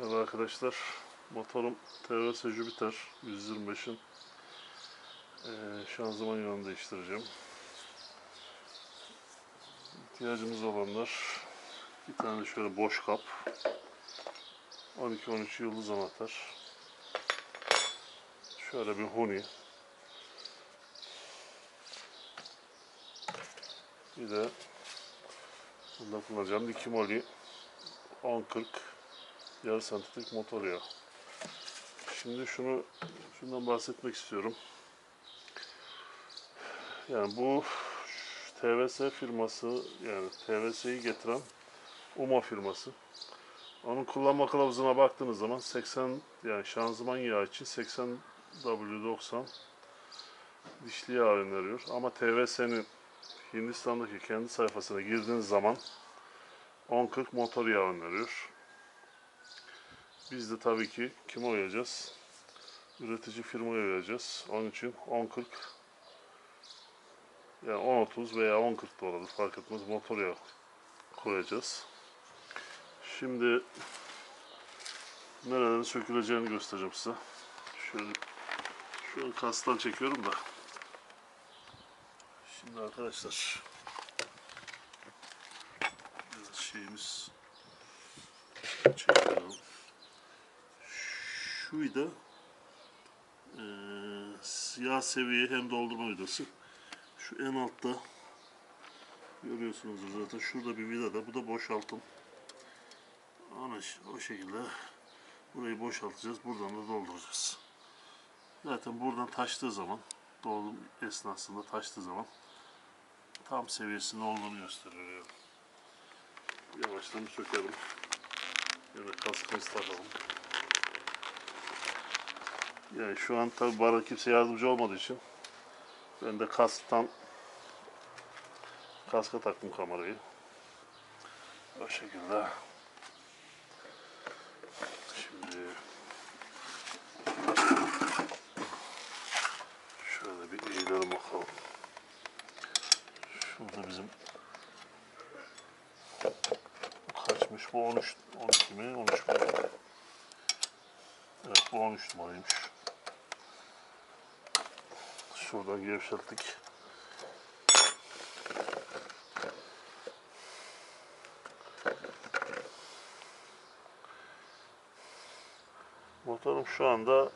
Merhaba arkadaşlar. Motorum TVS Jupiter 125'in eee şanzıman yağını değiştireceğim. İhtiyacımız olanlar bir tane şöyle boş kap 12-13 yıldız anahtar şöyle bir huni bir de bunda kullanacağım Likimoli 10-40 yarı santimetrelik motor yağı. Şimdi şunu şundan bahsetmek istiyorum. Yani bu TVS firması yani TVS'yi getiren UMA firması. Onun kullanma kılavuzuna baktığınız zaman 80 yani şanzıman yağı için 80 W90 dişli yağ öneriyor. Ama TVS'nin Hindistan'daki kendi sayfasına girdiğiniz zaman 1040 motor yağı öneriyor. Biz de tabii ki kime uyacağız? Üretici firmaya uyacağız. Onun için 10.40 yani 10.30 veya 10.40 da olabilir fark etmez motor yağı koyacağız. Şimdi nereden söküleceğini göstereceğim size. Şöyle şu an kastan çekiyorum da. Şimdi arkadaşlar biraz şeyimiz çekiyorum şu vida eee siyah seviye hem doldurma vidası. Şu en altta görüyorsunuz zaten şurada bir vida da bu da boşaltım. Ona o şekilde burayı boşaltacağız. Buradan da dolduracağız. Zaten buradan taştığı zaman dolum esnasında taştığı zaman tam seviyesinde olduğunu gösteriyor. Yani. Yavaştan sökelim. Yine kaskımızı takalım. Yani şu an tabi bana kimse yardımcı olmadığı için ben de kasktan kaska taktım kamerayı. O şekilde. Şimdi şöyle bir eğilelim bakalım. Şurada bizim kaçmış bu 13 12 mi 13 mi? Evet bu 13 numaraymış. Şuradan gevşettik. Motorum şu anda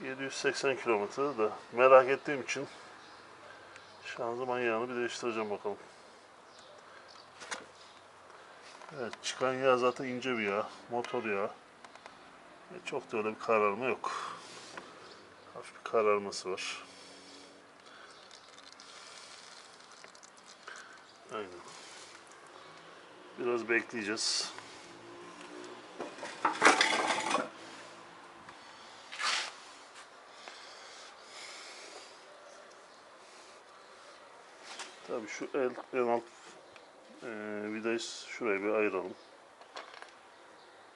780 kilometre de merak ettiğim için şanzıman yağını bir değiştireceğim bakalım. Evet çıkan yağ zaten ince bir yağ. Motor yağı. E, çok da öyle bir kararma yok. Kararması var. Aynen. Biraz bekleyeceğiz. Tabii şu el, en alt e, vidayı şuraya bir ayıralım.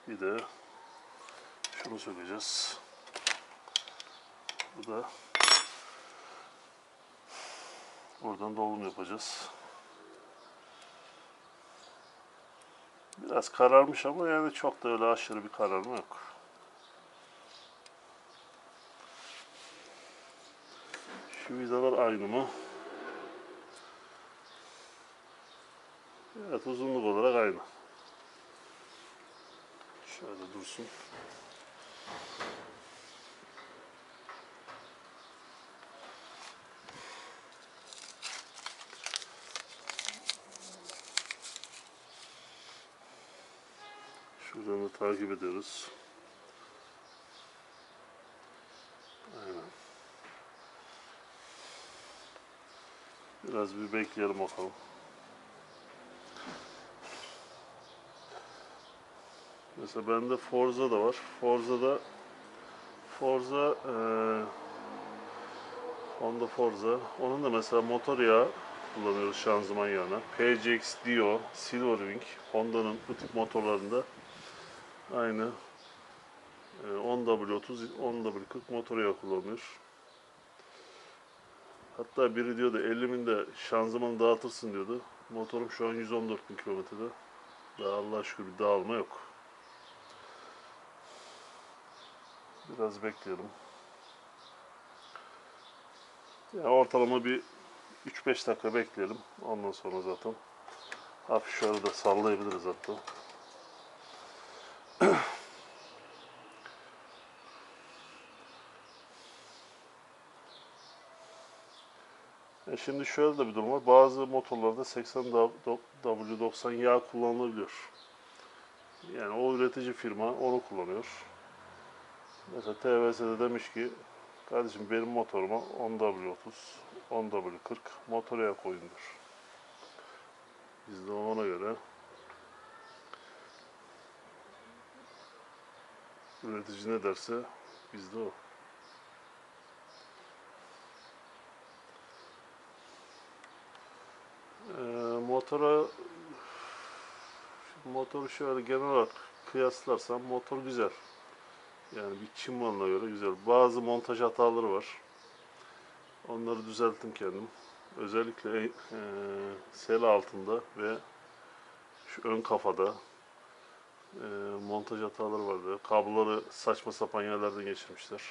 Bir de şunu sökeceğiz. Bu da buradan dolum yapacağız. Biraz kararmış ama yani çok da öyle aşırı bir kararma yok. Şu vidalar aynı mı? Evet uzunluk olarak aynı. Şöyle dursun. Şuradan da takip ediyoruz. Aynen. Biraz bir bekleyelim bakalım. Mesela bende Forza da var. Forza'da Forza eee Honda Forza. Onun da mesela motor yağı kullanıyoruz şanzıman yağına. PCX Dio, Silverwing, Honda'nın bu tip motorlarında aynı e, 10W30, 10W40 motor yağı kullanıyor. Hatta biri diyordu 50 binde şanzımanı dağıtırsın diyordu. Motorum şu an 114 bin kilometrede. Daha Allah şükür bir dağılma yok. Biraz bekleyelim. Ya ortalama bir 3-5 dakika bekleyelim. Ondan sonra zaten hafif şöyle de sallayabiliriz hatta. E şimdi şöyle de bir durum var. Bazı motorlarda 80 W90 yağ kullanılabiliyor. Yani o üretici firma onu kullanıyor. Mesela TVS'de demiş ki kardeşim benim motoruma 10W30, 10W40 motor yağı koyundur. Biz de ona göre üretici ne derse biz de o. Ee, motora motoru şöyle genel olarak kıyaslarsam motor güzel. Yani bir Çin malına göre güzel. Bazı montaj hataları var. Onları düzelttim kendim. Özellikle e, sel altında ve şu ön kafada e, montaj hataları vardı. Kabloları saçma sapan yerlerden geçirmişler.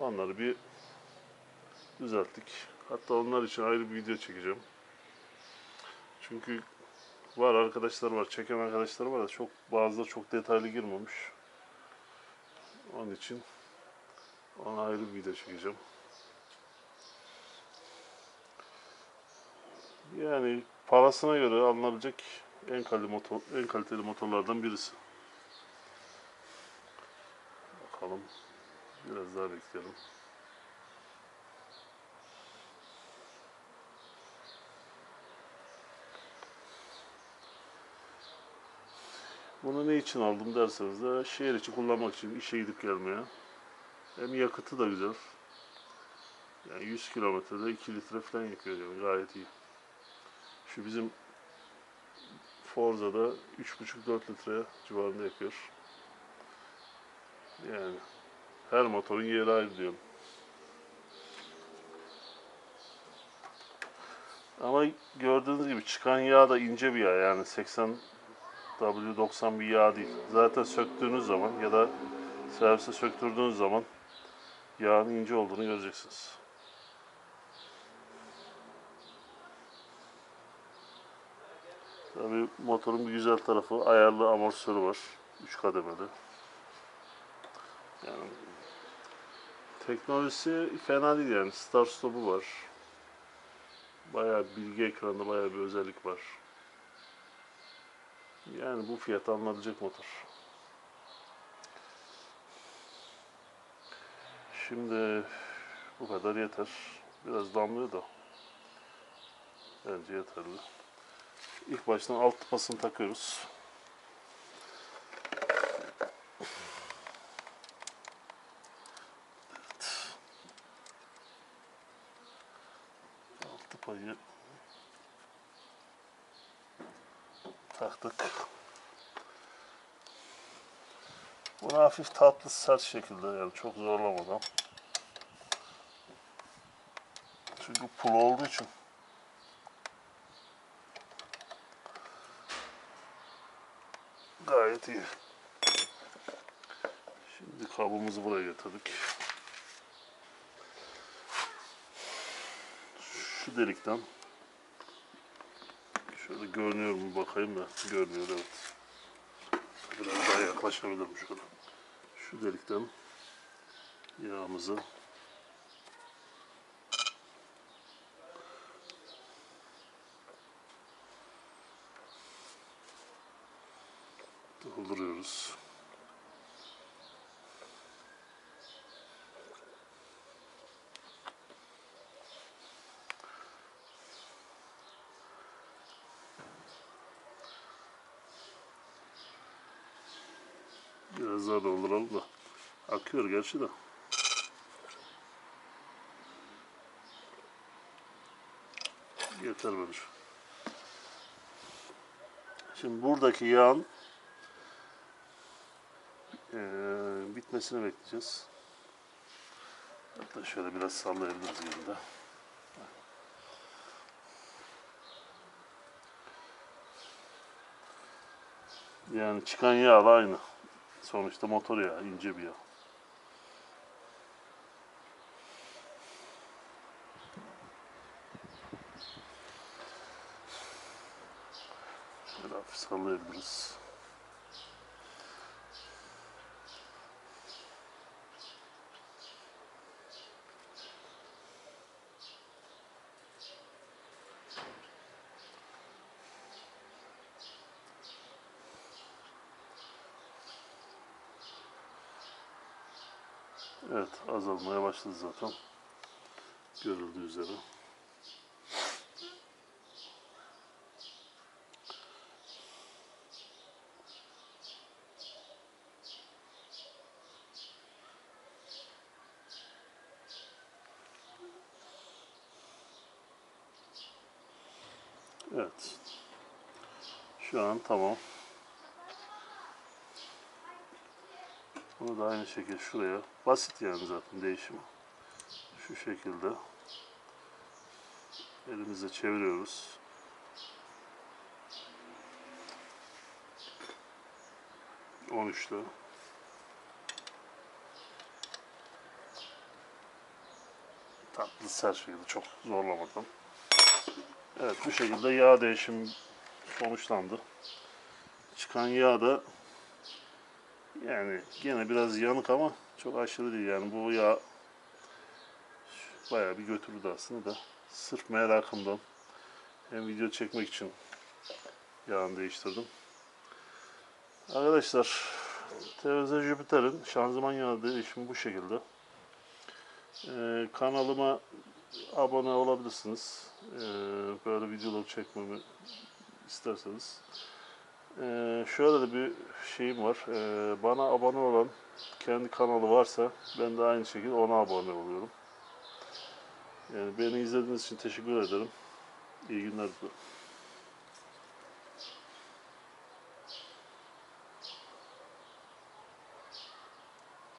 Onları bir düzelttik. Hatta onlar için ayrı bir video çekeceğim. Çünkü var arkadaşlar var, çeken arkadaşlar var da çok bazıları çok detaylı girmemiş. Onun için ona ayrı bir video çekeceğim. Yani parasına göre alınabilecek en kaliteli motor, en kaliteli motorlardan birisi. Bakalım. Biraz daha bekleyelim. Bunu ne için aldım derseniz de şehir içi kullanmak için işe gidip gelmeye. Hem yakıtı da güzel. Yani 100 kilometrede 2 litre falan yakıyor yani gayet iyi. Şu bizim Forza'da 3,5-4 litre civarında yakıyor. Yani her motorun yeri ayrı diyorum. Ama gördüğünüz gibi çıkan yağ da ince bir yağ yani 80 W90 bir yağ değil. Zaten söktüğünüz zaman ya da servise söktürdüğünüz zaman yağın ince olduğunu göreceksiniz. Tabii motorun bir güzel tarafı ayarlı amortisörü var. 3 kademeli. Yani teknolojisi fena değil yani. Start stop'u var. Bayağı bilgi ekranında bayağı bir özellik var. Yani bu fiyata alınabilecek motor. Şimdi bu kadar yeter. Biraz damlıyor da. Bence yeterli. İlk baştan alt tıpasını takıyoruz. Evet. Alt tıpayı taktık. Bunu hafif tatlı sert şekilde yani çok zorlamadan. Çünkü pul olduğu için gayet iyi. Şimdi kabımızı buraya getirdik. Şu delikten Şöyle görünüyor mu bakayım da görünüyor evet. Biraz daha yaklaşabilirim şöyle. Şu delikten yağımızı dolduruyoruz. Biraz daha dolduralım da. Akıyor gerçi de. Yeter böyle. Şimdi buradaki yağın e, bitmesini bekleyeceğiz. Hatta şöyle biraz sallayabiliriz yanında. Yani çıkan yağla aynı. Sonuçta motor yağı, ince bir yağ. Şöyle hafif sallayabiliriz. Evet azalmaya başladı zaten. Görüldüğü üzere. Evet. Şu an tamam. Bunu da aynı şekilde şuraya. Basit yani zaten değişimi. Şu şekilde. Elimizle çeviriyoruz. On üçte. Tatlı sert şekilde çok zorlamadan. Evet bu şekilde yağ değişimi sonuçlandı. Çıkan yağ da yani gene biraz yanık ama çok aşırı değil yani bu yağ bayağı bir götürdü aslında da sırf merakımdan hem video çekmek için yağını değiştirdim. Arkadaşlar TVZ Jupiter'in şanzıman yağı değişimi bu şekilde. Ee, kanalıma abone olabilirsiniz. Ee, böyle videolar çekmemi isterseniz. Ee, şöyle de bir şeyim var. Ee, bana abone olan kendi kanalı varsa ben de aynı şekilde ona abone oluyorum. Yani beni izlediğiniz için teşekkür ederim. İyi günler diliyorum.